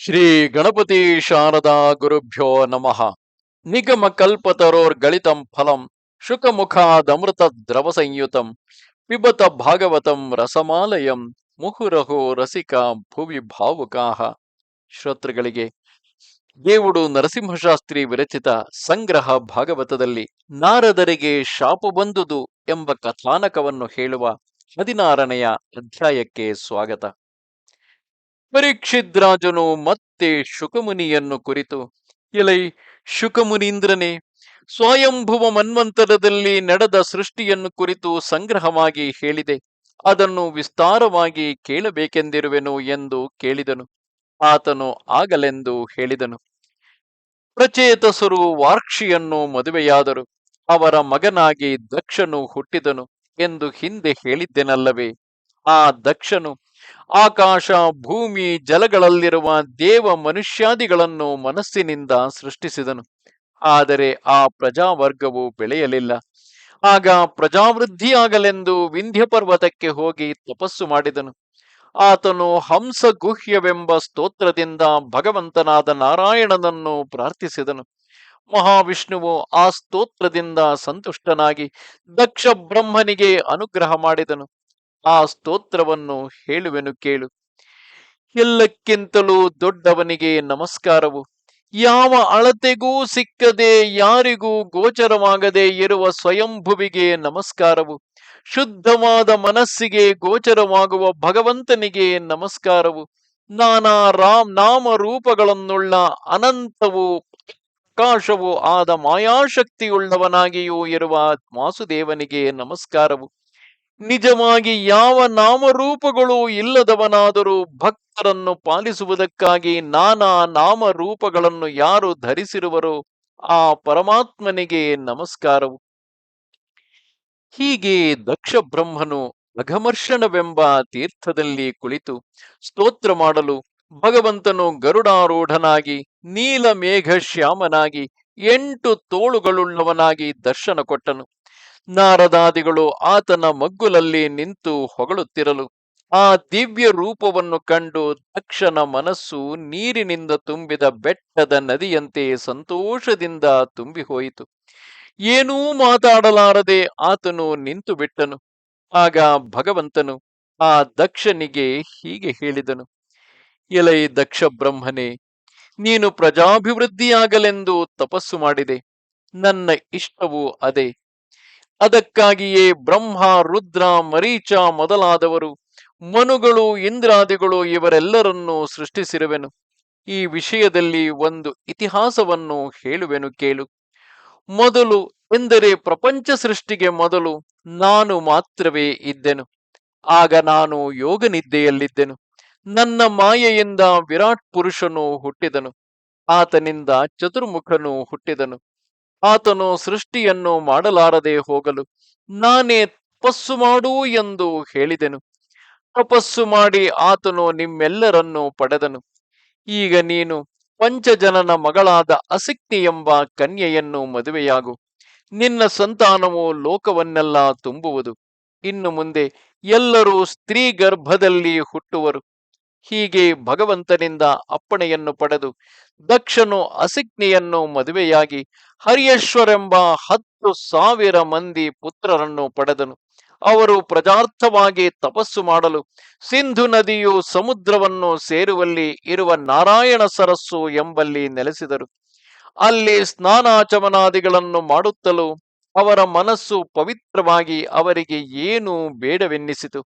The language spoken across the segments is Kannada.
ಶ್ರೀ ಗಣಪತಿ ಶಾರದಾ ಗುರುಭ್ಯೋ ನಮಃ. ನಿಗಮ ಕಲ್ಪತರೋರ್ಗಳಿತಂ ಫಲಂ ಶುಕಮುಖಾದಮೃತ ದ್ರವ ಸಂಯುತಂ, ಪಿಬತ ಭಾಗವತಂ ರಸಮಾಲಯಂ, ಮುಹುರಹು ರಸಿಕ ಭುವಿ ಭಾವುಕಾಹ. ಶ್ರೋತೃಗಳಿಗೆ ದೇವುಡು ನರಸಿಂಹಶಾಸ್ತ್ರಿ ವಿರಚಿತ ಸಂಗ್ರಹ ಭಾಗವತದಲ್ಲಿ ನಾರದರಿಗೆ ಶಾಪ ಬಂದುದು ಎಂಬ ಕಥಾನಕವನ್ನು ಹೇಳುವ ಹದಿನಾರನೆಯ ಅಧ್ಯಾಯಕ್ಕೆ ಸ್ವಾಗತ. ಪರೀಕ್ಷಿದ್ರಾಜನು ಮತ್ತೆ ಶುಕಮುನಿಯನ್ನು ಕುರಿತು ಎಲೈ ಶುಕಮುನೀಂದ್ರನೇ, ಸ್ವಯಂಭುವ ಮನ್ವಂತರದಲ್ಲಿ ನಡೆದ ಸೃಷ್ಟಿಯನ್ನು ಕುರಿತು ಸಂಗ್ರಹವಾಗಿ ಹೇಳಿದೆ. ಅದನ್ನು ವಿಸ್ತಾರವಾಗಿ ಕೇಳಬೇಕೆಂದಿರುವೆನು ಎಂದು ಕೇಳಿದನು. ಆತನು ಆಗಲೆಂದು ಹೇಳಿದನು. ಪ್ರಚೇತಸರು ವಾರ್ಕ್ಷಿಯನ್ನು ಮದುವೆಯಾದರು. ಅವರ ಮಗನಾಗಿ ದಕ್ಷನು ಹುಟ್ಟಿದನು ಎಂದು ಹಿಂದೆ ಹೇಳಿದ್ದೆನಲ್ಲವೇ? ಆ ದಕ್ಷನು ಆಕಾಶ, ಭೂಮಿ, ಜಲಗಳಲ್ಲಿರುವ ದೇವ ಮನುಷ್ಯಾದಿಗಳನ್ನು ಮನಸ್ಸಿನಿಂದ ಸೃಷ್ಟಿಸಿದನು. ಆದರೆ ಆ ಪ್ರಜಾವರ್ಗವು ಬೆಳೆಯಲಿಲ್ಲ. ಆಗ ಪ್ರಜಾವೃದ್ಧಿಯಾಗಲೆಂದು ವಿಂಧ್ಯ ಪರ್ವತಕ್ಕೆ ಹೋಗಿ ತಪಸ್ಸು ಮಾಡಿದನು. ಆತನು ಹಂಸ ಗುಹ್ಯವೆಂಬ ಸ್ತೋತ್ರದಿಂದ ಭಗವಂತನಾದ ನಾರಾಯಣನನ್ನು ಪ್ರಾರ್ಥಿಸಿದನು. ಮಹಾವಿಷ್ಣುವು ಆ ಸ್ತೋತ್ರದಿಂದ ಸಂತುಷ್ಟನಾಗಿ ದಕ್ಷ ಬ್ರಹ್ಮನಿಗೆ ಅನುಗ್ರಹ ಮಾಡಿದನು. ಆ ಸ್ತೋತ್ರವನ್ನು ಹೇಳುವೆನು ಕೇಳು. ಎಲ್ಲಕ್ಕಿಂತಲೂ ದೊಡ್ಡವನಿಗೆ ನಮಸ್ಕಾರವು. ಯಾವ ಅಳತೆಗೂ ಸಿಕ್ಕದೆ, ಯಾರಿಗೂ ಗೋಚರವಾಗದೆ ಇರುವ ಸ್ವಯಂಭುವಿಗೆ ನಮಸ್ಕಾರವು. ಶುದ್ಧವಾದ ಮನಸ್ಸಿಗೆ ಗೋಚರವಾಗುವ ಭಗವಂತನಿಗೆ ನಮಸ್ಕಾರವು. ನಾನಾ ರಾಮ್ ನಾಮ ರೂಪಗಳನ್ನುಳ್ಳ ಅನಂತವು, ಪ್ರಕಾಶವು ಆದ ಮಾಯಾಶಕ್ತಿಯುಳ್ಳವನಾಗಿಯೂ ಇರುವ ವಾಸುದೇವನಿಗೆ ನಮಸ್ಕಾರವು. ನಿಜವಾಗಿ ಯಾವ ನಾಮರೂಪಗಳು ಇಲ್ಲದವನಾದರೂ ಭಕ್ತರನ್ನು ಪಾಲಿಸುವುದಕ್ಕಾಗಿ ನಾನಾ ನಾಮರೂಪಗಳನ್ನು ಯಾರು ಧರಿಸಿರುವರೋ ಆ ಪರಮಾತ್ಮನಿಗೆ ನಮಸ್ಕಾರವು. ಹೀಗೆ ದಕ್ಷ ಬ್ರಹ್ಮನು ಅಘಮರ್ಷಣವೆಂಬ ತೀರ್ಥದಲ್ಲಿ ಕುಳಿತು ಸ್ತೋತ್ರ ಮಾಡಲು ಭಗವಂತನು ಗರುಡಾರೂಢನಾಗಿ ನೀಲ ಮೇಘ ಶ್ಯಾಮನಾಗಿ ಎಂಟು ತೋಳುಗಳುಳ್ಳವನಾಗಿ ದರ್ಶನ ಕೊಟ್ಟನು. ನಾರದಾದಿಗಳು ಆತನ ಮಗ್ಗುಲಲ್ಲಿ ನಿಂತು ಹೊಗಳುತ್ತಿರಲು. ಆ ದಿವ್ಯ ರೂಪವನ್ನು ಕಂಡು ದಕ್ಷನ ಮನಸ್ಸು ನೀರಿನಿಂದ ತುಂಬಿದ ಬೆಟ್ಟದ ನದಿಯಂತೆ ಸಂತೋಷದಿಂದ ತುಂಬಿ ಹೋಯಿತು ಏನೂ ಮಾತಾಡಲಾರದೆ ಆತನು ನಿಂತು ಬಿಟ್ಟನು. ಆಗ ಭಗವಂತನು ಆ ದಕ್ಷನಿಗೆ ಹೀಗೆ ಹೇಳಿದನು. ಎಲೈ ದಕ್ಷ ಬ್ರಹ್ಮನೇ, ನೀನು ಪ್ರಜಾಭಿವೃದ್ಧಿಯಾಗಲೆಂದು ತಪಸ್ಸು ಮಾಡಿದೆ. ನನ್ನ ಇಷ್ಟವು ಅದೇ. ಅದಕ್ಕಾಗಿಯೇ ಬ್ರಹ್ಮ, ರುದ್ರ, ಮರೀಚ ಮೊದಲಾದವರು, ಮನುಗಳು, ಇಂದ್ರಾದಿಗಳು ಇವರೆಲ್ಲರನ್ನೂ ಸೃಷ್ಟಿಸಿರುವೆನು. ಈ ವಿಷಯದಲ್ಲಿ ಒಂದು ಇತಿಹಾಸವನ್ನು ಹೇಳುವೆನು ಕೇಳು. ಮೊದಲು ಎಂದರೆ ಪ್ರಪಂಚ ಸೃಷ್ಟಿಗೆ ಮೊದಲು ನಾನು ಮಾತ್ರವೇ ಇದ್ದೆನು. ಆಗ ನಾನು ಯೋಗನಿದ್ದೆಯಲ್ಲಿದ್ದೆನು. ನನ್ನ ಮಾಯೆಯಿಂದ ವಿರಾಟ್ ಪುರುಷನು ಹುಟ್ಟಿದನು. ಆತನಿಂದ ಚತುರ್ಮುಖನು ಹುಟ್ಟಿದನು. ಆತನು ಸೃಷ್ಟಿಯನ್ನು ಮಾಡಲಾರದೆ ಹೋಗಲು, ನಾನೇ ತಪಸ್ಸು ಮಾಡು ಎಂದು ಹೇಳಿದೆನು. ತಪಸ್ಸು ಮಾಡಿ ಆತನು ನಿಮ್ಮೆಲ್ಲರನ್ನು ಪಡೆದನು. ಈಗ ನೀನು ಪಂಚಜನನ ಮಗಳಾದ ಅಸಿಕ್ತಿ ಎಂಬ ಕನ್ಯೆಯನ್ನು ಮದುವೆಯಾಗು. ನಿನ್ನ ಸಂತಾನವು ಲೋಕವನ್ನೆಲ್ಲ ತುಂಬುವುದು. ಇನ್ನು ಮುಂದೆ ಎಲ್ಲರೂ ಸ್ತ್ರೀ ಗರ್ಭದಲ್ಲಿ ಹುಟ್ಟುವರು. ಹೀಗೆ ಭಗವಂತನಿಂದ ಅಪ್ಪಣೆಯನ್ನು ಪಡೆದು ದಕ್ಷನು ಅಸಿಗ್ನಿಯನ್ನು ಮದುವೆಯಾಗಿ ಹರಿಯೇಶ್ವರೆಂಬ ಹತ್ತು ಸಾವಿರ ಮಂದಿ ಪುತ್ರರನ್ನು ಪಡೆದನು. ಅವರು ಪ್ರಜಾರ್ಥವಾಗಿ ತಪಸ್ಸು ಮಾಡಲು ಸಿಂಧು ನದಿಯು ಸಮುದ್ರವನ್ನು ಸೇರುವಲ್ಲಿ ಇರುವ ನಾರಾಯಣ ಸರಸ್ಸು ಎಂಬಲ್ಲಿ ನೆಲೆಸಿದರು. ಅಲ್ಲಿ ಸ್ನಾನಾಚಮನಾದಿಗಳನ್ನು ಮಾಡುತ್ತಲೂ ಅವರ ಮನಸ್ಸು ಪವಿತ್ರವಾಗಿ ಅವರಿಗೆ ಏನೂ ಬೇಡವೆನ್ನಿಸಿತು.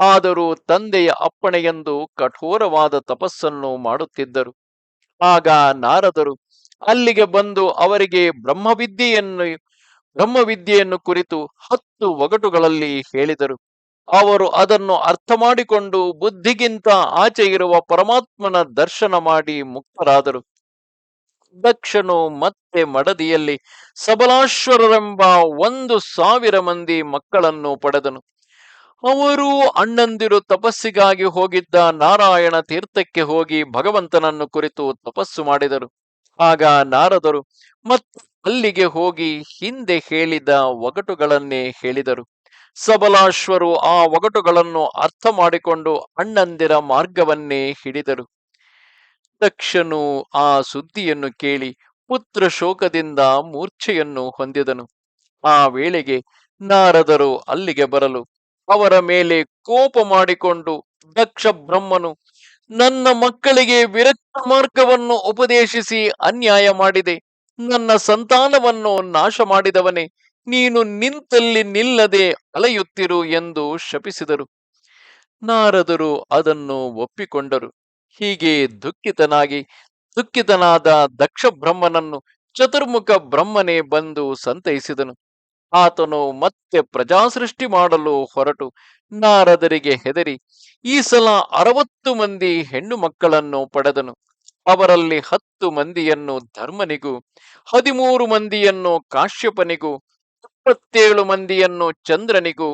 ಆದರೂ ತಂದೆಯ ಅಪ್ಪಣೆಯೆಂದು ಕಠೋರವಾದ ತಪಸ್ಸನ್ನು ಮಾಡುತ್ತಿದ್ದರು. ಆಗ ನಾರದರು, ಅಲ್ಲಿಗೆ ಬಂದು ಅವರಿಗೆ ಬ್ರಹ್ಮವಿದ್ಯೆಯನ್ನು ಬ್ರಹ್ಮವಿದ್ಯೆಯನ್ನು ಕುರಿತು ಹತ್ತು ಒಗಟುಗಳಲ್ಲಿ ಹೇಳಿದರು. ಅವರು ಅದನ್ನು ಅರ್ಥ ಮಾಡಿಕೊಂಡು ಬುದ್ಧಿಗಿಂತ ಆಚೆ ಇರುವ ಪರಮಾತ್ಮನ ದರ್ಶನ ಮಾಡಿ ಮುಕ್ತರಾದರು. ದಕ್ಷನು ಮತ್ತೆ ಮಡದಿಯಲ್ಲಿ, ಸಬಲಾಶ್ವರರೆಂಬ ಒಂದು ಸಾವಿರ ಮಂದಿ ಮಕ್ಕಳನ್ನು ಪಡೆದನು. ಅವರು ಅಣ್ಣಂದಿರು ತಪಸ್ಸಿಗಾಗಿ ಹೋಗಿದ್ದ ನಾರಾಯಣ ತೀರ್ಥಕ್ಕೆ ಹೋಗಿ ಭಗವಂತನನ್ನು ಕುರಿತು ತಪಸ್ಸು ಮಾಡಿದರು. ಆಗ ನಾರದರು ಮತ್ತು ಅಲ್ಲಿಗೆ ಹೋಗಿ ಹಿಂದೆ ಹೇಳಿದ ಒಗಟುಗಳನ್ನೇ ಹೇಳಿದರು. ಸಬಲಾಶ್ವರು ಆ ಒಗಟುಗಳನ್ನು ಅರ್ಥ ಮಾಡಿಕೊಂಡು ಅಣ್ಣಂದಿರ ಮಾರ್ಗವನ್ನೇ ಹಿಡಿದರು. ದಕ್ಷನು ಆ ಸುದ್ದಿಯನ್ನು ಕೇಳಿ ಪುತ್ರ ಶೋಕದಿಂದ ಮೂರ್ಛೆಯನ್ನು ಹೊಂದಿದನು. ಆ ವೇಳೆಗೆ ನಾರದರು ಅಲ್ಲಿಗೆ ಬರಲು ಅವರ ಮೇಲೆ ಕೋಪ ಮಾಡಿಕೊಂಡು, ದಕ್ಷ ಬ್ರಹ್ಮನು, ನನ್ನ ಮಕ್ಕಳಿಗೆ ವಿರಕ್ತ ಮಾರ್ಗವನ್ನು ಉಪದೇಶಿಸಿ ಅನ್ಯಾಯ ಮಾಡಿದೆ. ನನ್ನ ಸಂತಾನವನ್ನು ನಾಶ ಮಾಡಿದವನೇ, ನೀನು ನಿಂತಲ್ಲಿ ನಿಲ್ಲದೆ ಅಲೆಯುತ್ತಿರು ಎಂದು ಶಪಿಸಿದರು. ನಾರದರು ಅದನ್ನು ಒಪ್ಪಿಕೊಂಡರು. ಹೀಗೆ ದುಃಖಿತನಾಗಿ, ದುಃಖಿತನಾದ ದಕ್ಷ ಬ್ರಹ್ಮನನ್ನು ಚತುರ್ಮುಖ ಬ್ರಹ್ಮನೇ ಬಂದು ಸಂತೈಸಿದನು. ಆತನು ಮತ್ತೆ ಪ್ರಜಾಸೃಷ್ಟಿ ಮಾಡಲು ಹೊರಟು. ನಾರದರಿಗೆ ಹೆದರಿ ಈ ಸಲ ಅರವತ್ತು ಮಂದಿ ಹೆಣ್ಣು ಮಕ್ಕಳನ್ನು ಪಡೆದನು. ಅವರಲ್ಲಿ ಹತ್ತು ಮಂದಿಯನ್ನು ಧರ್ಮನಿಗೂ, ಹದಿಮೂರು ಮಂದಿಯನ್ನು ಕಾಶ್ಯಪನಿಗೂ, ಇಪ್ಪತ್ತೇಳು ಮಂದಿಯನ್ನು ಚಂದ್ರನಿಗೂ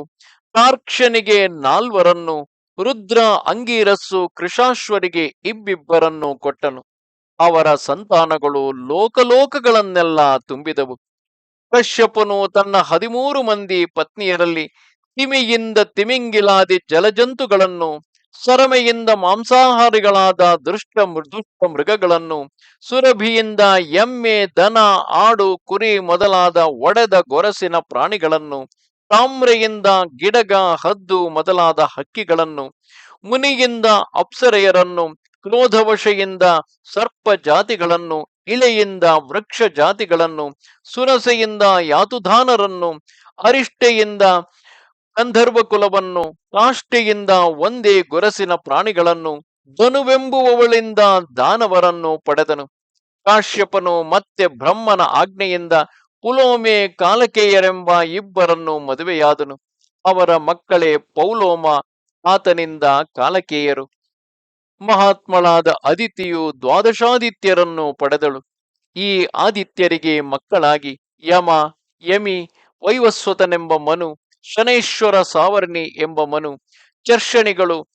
ಕಾರ್ಕ್ಷನಿಗೆ ನಾಲ್ವರನ್ನು, ರುದ್ರ ಅಂಗೀರಸ್ಸು ಕೃಷಾಶ್ವರಿಗೆ ಇಬ್ಬಿಬ್ಬರನ್ನು ಕೊಟ್ಟನು. ಅವರ ಸಂತಾನಗಳು ಲೋಕಲೋಕಗಳನ್ನೆಲ್ಲ ತುಂಬಿದವು. ಕಶ್ಯಪನು ತನ್ನ ಹದಿಮೂರು ಮಂದಿ ಪತ್ನಿಯರಲ್ಲಿ ತಿಮಿಯಿಂದ ತಿಮಿಂಗಿಲಾದಿ ಜಲಜಂತುಗಳನ್ನು, ಸರಮೆಯಿಂದ ಮಾಂಸಾಹಾರಿಗಳಾದ ದೃಷ್ಟ ಮೃದುಷ್ಟ ಮೃಗಗಳನ್ನು, ಸುರಭಿಯಿಂದ ಎಮ್ಮೆ, ದನ, ಆಡು, ಕುರಿ ಮೊದಲಾದ ಒಡೆದ ಗೊರಸಿನ ಪ್ರಾಣಿಗಳನ್ನು, ತಾಮ್ರೆಯಿಂದ ಗಿಡಗ, ಹದ್ದು ಮೊದಲಾದ ಹಕ್ಕಿಗಳನ್ನು, ಮುನಿಯಿಂದ ಅಪ್ಸರೆಯರನ್ನು, ಕ್ರೋಧವಶೆಯಿಂದ ಸರ್ಪ ಜಾತಿಗಳನ್ನು ಇಳೆಯಿಂದ ವೃಕ್ಷ ಜಾತಿಗಳನ್ನು, ಸುರಸೆಯಿಂದ ಯಾತುಧಾನರನ್ನು, ಅರಿಷ್ಟೆಯಿಂದ ಗಂಧರ್ವ ಕುಲವನ್ನು ಕಾಷ್ಟೆಯಿಂದ ಒಂದೇ ಗೊರಸಿನ ಪ್ರಾಣಿಗಳನ್ನು, ಧನುವೆಂಬುವವಳಿಂದ ದಾನವರನ್ನು ಪಡೆದನು. ಕಾಶ್ಯಪನು ಮತ್ತೆ ಬ್ರಹ್ಮನ ಆಜ್ಞೆಯಿಂದ ಪುಲೋಮೆ ಕಾಲಕೇಯರೆಂಬ ಇಬ್ಬರನ್ನು ಮದುವೆಯಾದನು. ಅವರ ಮಕ್ಕಳೇ ಪೌಲೋಮ, ಆತನಿಂದ ಕಾಲಕೇಯರು. ಮಹಾತ್ಮಳಾದ ಅದಿತಿಯು ದ್ವಾದಶಾದಿತ್ಯರನ್ನು ಪಡೆದಳು. ಈ ಆದಿತ್ಯರಿಗೆ ಮಕ್ಕಳಾಗಿ ಯಮ, ಯಮಿ, ವೈವಸ್ವತನೆಂಬ ಮನು, ಶನೈಶ್ವರ ಸಾವರ್ಣಿ ಎಂಬ ಮನು, ಚರ್ಷಣಿಗಳು,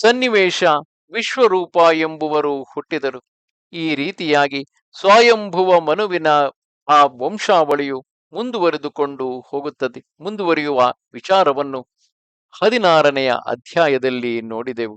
ಸನ್ನಿವೇಶ, ವಿಶ್ವರೂಪ ಎಂಬುವರು ಹುಟ್ಟಿದರು. ಈ ರೀತಿಯಾಗಿ ಸ್ವಯಂಭುವ ಮನುವಿನ ಆ ವಂಶಾವಳಿಯು ಮುಂದುವರೆದುಕೊಂಡು ಹೋಗುತ್ತದೆ. ಮುಂದುವರಿಯುವ ವಿಚಾರವನ್ನು ಹದಿನಾರನೆಯ ಅಧ್ಯಾಯದಲ್ಲಿ ನೋಡಿದೆವು.